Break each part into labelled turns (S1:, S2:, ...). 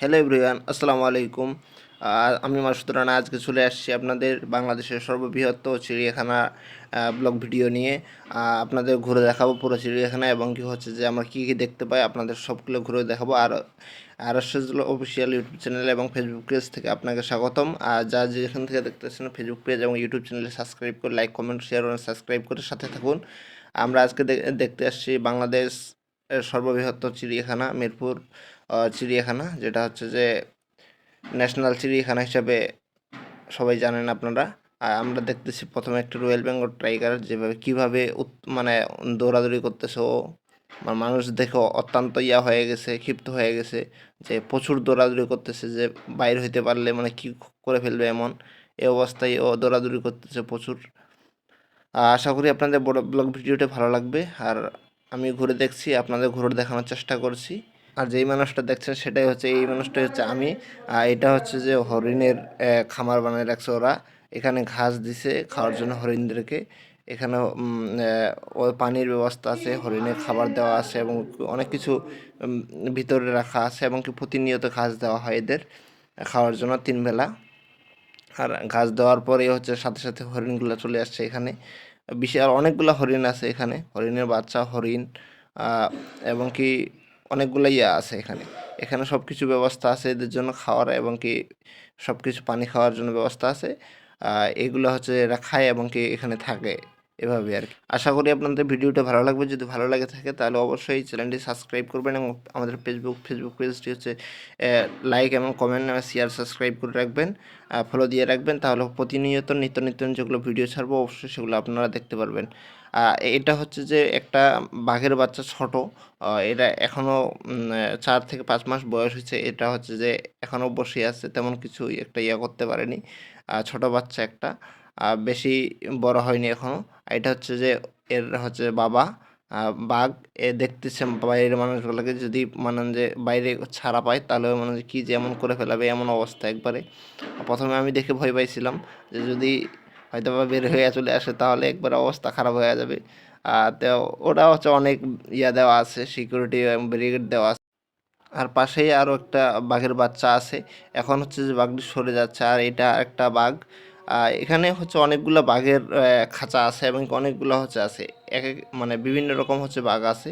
S1: Hello everyone, আসসালামু আলাইকুম। আমি মাসুদ রানা আজকে চলে আসছি আপনাদের বাংলাদেশের সর্ববৃহৎ চিড়িয়াখানা ব্লগ ভিডিও নিয়ে। আপনাদের ঘুরে দেখাবো পুরো চিড়িয়াখানা এবং কি হচ্ছে যে আমরা কী কী দেখতে পাই, আপনাদের সবগুলো ঘুরে দেখাবো। আর আর এসএসগুলো অফিসিয়াল ইউটিউব চ্যানেল এবং ফেসবুক পেজ থেকে আপনাকে স্বাগতম। আর যা যেখান থেকে দেখতেছেন ফেসবুক পেজ এবং ইউটিউব চ্যানেলে সাবস্ক্রাইব করে লাইক কমেন্ট শেয়ার এবং সাবস্ক্রাইব করে সাথে থাকুন। আমরা আজকে দেখতে আসছি বাংলাদেশ, এর সর্ববৃহৎ চিড়িয়াখানা, মিরপুর। চিড়িয়াখানা, যেটা হচ্ছে যে ন্যাশনাল চিড়িয়াখানা হিসাবে সবাই জানেন আপনারা। আর আমরা দেখতেছি প্রথমে একটা রয়্যাল বেঙ্গল টাইগার যেভাবে কীভাবে মানে দৌড়াদৌড়ি করতেছে ও। মানুষ দেখে অত্যন্ত ইয়া হয়ে গেছে, ক্ষিপ্ত হয়ে গেছে, যে প্রচুর দৌড়াদৌড়ি করতেছে, যে বাইর হইতে পারলে মানে কি করে ফেলবে এমন। এই অবস্থায় ও দৌড়াদৌড়ি করতেছে প্রচুর। আশা করি আপনাদের বড় ব্লগ ভিডিওটা ভালো লাগবে। আর আমি ঘুরে দেখছি, আপনাদের ঘুরে দেখানোর চেষ্টা করছি। আর যেই মানুষটা দেখছেন সেটাই হচ্ছে, এই মানুষটাই হচ্ছে আমি। আর এটা হচ্ছে যে হরিণের খামার বানিয়ে রাখছে ওরা। এখানে ঘাস দিছে খাওয়ার জন্য হরিণদেরকে। এখানে পানির ব্যবস্থা আছে হরিণের খাবার দেওয়া আছে এবং অনেক কিছু ভিতরে রাখা আছে এবং কি প্রতিনিয়ত ঘাস দেওয়া হয় এদের খাওয়ার জন্য তিন বেলা। আর ঘাস দেওয়ার পরে হচ্ছে সাথে সাথে হরিণগুলো চলে আসছে এখানে। বিশাল অনেকগুলো হরিণ আছে এখানে। হরিণের বাচ্চা, হরিণ এবং কি অনেকগুলো ইয়ে আছে এখানে। এখানে সব কিছু ব্যবস্থা আছে এদের জন্য খাওয়ার এবং কি সব কিছু পানি খাওয়ার জন্য ব্যবস্থা আছে। এগুলো হচ্ছে এরা খায় এবং কি এখানে থাকে। এভাবে আর কি। আশা করি আপনাদের ভিডিওটা ভালো লাগবে। যদি ভালো লাগে থাকে তাহলে অবশ্যই চ্যানেলটি সাবস্ক্রাইব করবেন এবং আমাদের ফেসবুক ফেসবুক পেজটি হচ্ছে লাইক এবং কমেন্ট এবং শেয়ার সাবস্ক্রাইব করে রাখবেন। ফলো দিয়ে রাখবেন তাহলে প্রতিনিয়ত নিত্য নিত্য যেগুলো ভিডিও ছাড়বো অবশ্যই সেগুলো আপনারা দেখতে পারবেন। এটা হচ্ছে যে একটা বাঘের বাচ্চা ছোট। এটা এখনও চার থেকে পাঁচ মাস বয়স হয়েছে। এটা হচ্ছে যে এখনও বসে আছে, তেমন কিছু একটা ইয়ে করতে পারেনি। ছোট বাচ্চা একটা। বেশি বড় হয়নি এখনও এটা হচ্ছে যে এর হচ্ছে বাবা বাঘ, এ দেখতেছে বাইরের মানুষগুলোকে। যদি মানে যে বাইরে ছাড়া পায়, তাহলে মানে যে কী যে এমন করে ফেলাবে, এমন অবস্থা একবারে। প্রথমে আমি দেখে ভয় পাইছিলাম যে যদি হয়তো বা বের হয়ে চলে আসে, তাহলে একবার অবস্থা খারাপ হয়ে যাবে। আর তো ওটা হচ্ছে অনেক ইয়া দেওয়া আছে সিকিউরিটি ব্যারিকেড দেওয়া আছে। আর পাশেই আরও একটা বাঘের বাচ্চা আছে। এখন হচ্ছে যে বাঘটি সরে যাচ্ছে, আর এটা একটা বাঘ। এখানে হচ্ছে অনেকগুলো বাঘের খাঁচা আছে এবং অনেকগুলো হচ্ছে আছে। এক এক মানে বিভিন্ন রকম হচ্ছে বাঘ আছে।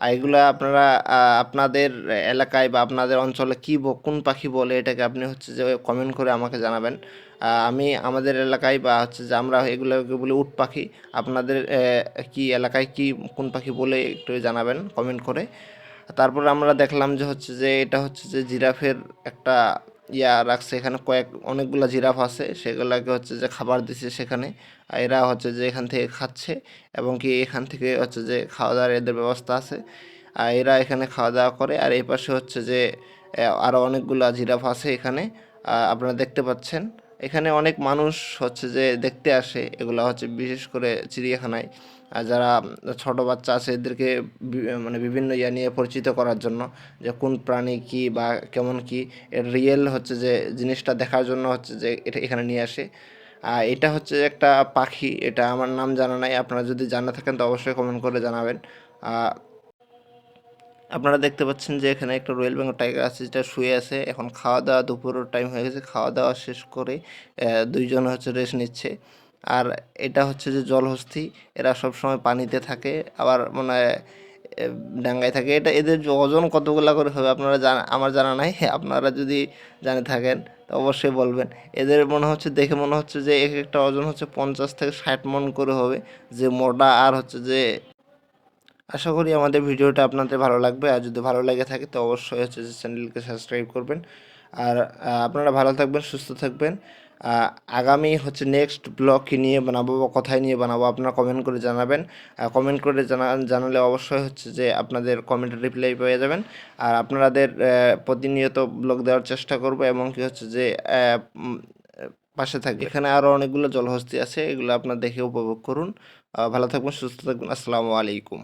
S1: আর এগুলো আপনারা আপনাদের এলাকায় বা আপনাদের অঞ্চলে কী কোন পাখি বলে এটাকে আপনি হচ্ছে যে কমেন্ট করে আমাকে জানাবেন। আমি আমাদের এলাকায় বা হচ্ছে যে আমরা এগুলোকে বলি উট পাখি। আপনাদের কি এলাকায় কি কোন পাখি বলে একটু জানাবেন কমেন্ট করে। তারপর আমরা দেখলাম যে হচ্ছে যে এটা হচ্ছে যে জিরাফের একটা ইয়া রাখছে। এখানে কয়েক, অনেকগুলা জিরাফ আছে। সেগুলাকে হচ্ছে যে খাবার দিছে সেখানে। আর এরা হচ্ছে যে এখান থেকে খাচ্ছে এবং কি এখান থেকে হচ্ছে যে খাওয়া দাওয়ার এদের ব্যবস্থা আছে। আর এরা এখানে খাওয়া দাওয়া করে। আর এই পাশে হচ্ছে যে আরও আরও অনেকগুলা জিরাফ আছে এখানে। আপনারা দেখতে পাচ্ছেন। এখানে অনেক মানুষ হচ্ছে যে দেখতে আসে এগুলো হচ্ছে বিশেষ করে চিড়িয়াখানায়। যারা ছোট বাচ্চা আছে, এদেরকে মানে বিভিন্ন ইয়া নিয়ে পরিচিত করার জন্য, যে কোন প্রাণী কি বা কেমন কি, এর রিয়েল হচ্ছে যে জিনিসটা দেখার জন্য হচ্ছে যে এটা এখানে নিয়ে আসে। আর এটা হচ্ছে একটা পাখি, এটা আমার নাম জানা নাই, আপনারা যদি জানা থাকেন তো অবশ্যই কমেন্ট করে জানাবেন। আপনারা দেখতে পাচ্ছেন যে এখানে একটা রয়্যাল বেঙ্গল টাইগার আছে, যেটা শুয়ে আছে। এখন খাওয়া দাওয়া, দুপুরের টাইম হয়ে গেছে, খাওয়া দাওয়া শেষ করে দুইজন হচ্ছে রেস্ট নিচ্ছে। আর এটা হচ্ছে যে জলহস্তী এরা সব সময় পানিতে থাকে আবার মানে আহ, ডাঙ্গায় থাকে। এটা এদের ওজন কতগুলো করে হবে আপনারা জানা আমার জানা নাই। আপনারা যদি জানে থাকেন তো অবশ্যই বলবেন। এদের মনে হচ্ছে দেখে মনে হচ্ছে যে এক একটা ওজন হচ্ছে পঞ্চাশ থেকে ষাট মন করে হবে। যে মোটা আর হচ্ছে যে আশা করি আমাদের ভিডিওটা আপনাদের ভালো লাগবে। আর যদি ভালো লেগে থাকে তো অবশ্যই হচ্ছে যে চ্যানেলকে সাবস্ক্রাইব করবেন। আর আপনারা ভালো থাকবেন, সুস্থ থাকবেন। আগামী হচ্ছে নেক্সট ব্লগ কী নিয়ে বানাবো বা কোথায় নিয়ে বানাবো আপনারা কমেন্ট করে জানাবেন। কমেন্ট করে জানা, জানালে অবশ্যই হচ্ছে যে আপনাদের কমেন্টের রিপ্লাই পেয়ে যাবেন। আর আপনাদের প্রতিনিয়ত ব্লগ দেওয়ার চেষ্টা করব এবং কি হচ্ছে যে পাশে থাকবে। এখানে আরও অনেকগুলো জলহস্তি আছে, এগুলো আপনার দেখে উপভোগ করুন। ভালো থাকবেন, সুস্থ থাকবেন, আসসালামু আলাইকুম।